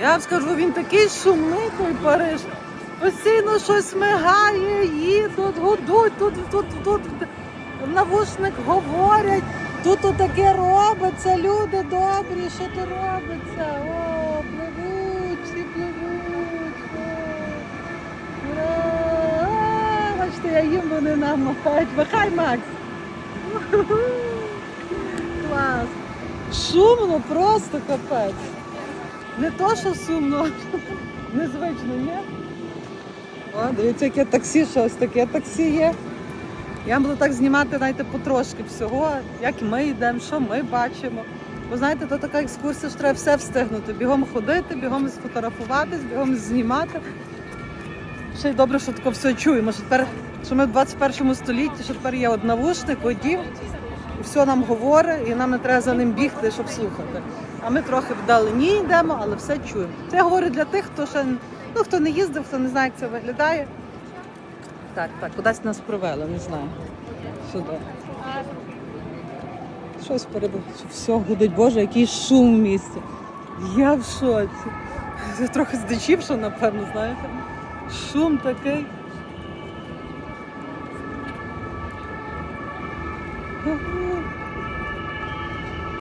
Я вам скажу, він такий шумний той Париж. Постійно щось мигає, їдуть, гудуть, тут, тут, тут навушник говорять. Тут таке робиться, люди добрі, що то робиться. О, пливуть, всі пливуть. Бачите, я їм вони нам махають. Махай, Макс! Клас! Шумно, просто капець. Не то, що сумно, незвично, ні? О, дивіться, яке таксі, що ось таке таксі є. Я буду так знімати, знаєте, потрошки всього, як ми йдемо, що ми бачимо. Бо знаєте, то така екскурсія, що треба все встигнути. Бігом ходити, бігом сфотографуватись, бігом знімати. Ще й добре, що таке все чуємо. Що тепер, що ми в 21 столітті, що тепер є от навушник, одів, і все нам говорить, і нам не треба за ним бігти, щоб слухати. А ми трохи вдалині йдемо, але все чуємо. Це я говорю для тих, хто ще ну, хто не їздив, хто не знає, як це виглядає. Так, так, кудись нас провели, не знаю. Сюди. Щось перебув. Все гудить, Боже, який шум в місті. Я в шоці. Я трохи здичівша, напевно, знаєте. Шум такий. Oh,